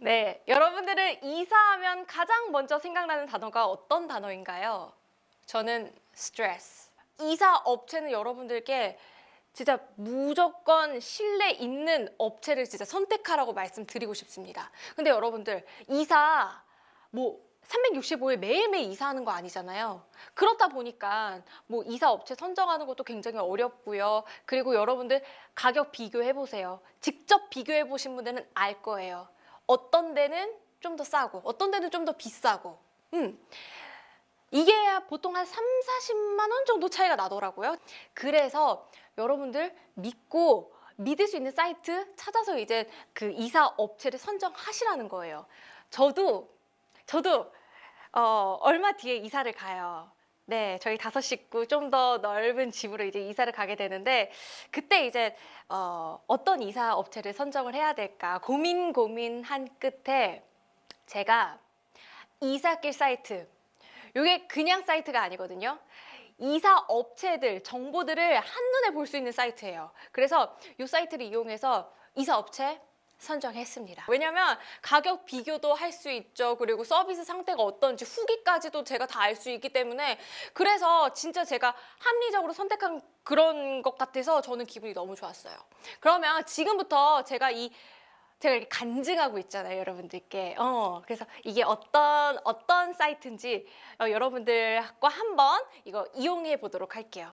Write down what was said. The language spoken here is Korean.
네, 여러분들은 이사하면 가장 먼저 생각나는 단어가 어떤 단어인가요? 저는 스트레스. 이사 업체는 여러분들께 진짜 무조건 신뢰 있는 업체를 진짜 선택하라고 말씀드리고 싶습니다. 근데 여러분들 이사 뭐 365일 매일매일 이사하는 거 아니잖아요. 그렇다 보니까 뭐 이사 업체 선정하는 것도 굉장히 어렵고요. 그리고 여러분들 가격 비교해 보세요. 직접 비교해 보신 분들은 알 거예요. 어떤 데는 좀 더 싸고 어떤 데는 좀 더 비싸고. 음. 이게 보통 한 3, 40만 원 정도 차이가 나더라고요. 그래서 여러분들 믿고 믿을 수 있는 사이트 찾아서 이제 그 이사 업체를 선정하시라는 거예요. 저도 저도 어, 얼마 뒤에 이사를 가요. 네, 저희 다섯 식구 좀 더 넓은 집으로 이제 이사를 가게 되는데 그때 이제 어, 어떤 이사 업체를 선정을 해야 될까 고민 고민한 끝에 제가 이사길 사이트 이게 그냥 사이트가 아니거든요. 이사 업체들 정보들을 한눈에 볼 수 있는 사이트예요. 그래서 이 사이트를 이용해서 이사 업체 선정했습니다. 왜냐면 가격 비교도 할 수 있죠. 그리고 서비스 상태가 어떤지 후기까지도 제가 다 알 수 있기 때문에 그래서 진짜 제가 합리적으로 선택한 그런 것 같아서 저는 기분이 너무 좋았어요. 그러면 지금부터 제가 이 제가 이렇게 간증하고 있잖아요, 여러분들께. 어, 그래서 이게 어떤 어떤 사이트인지 어, 여러분들과 한번 이거 이용해 보도록 할게요.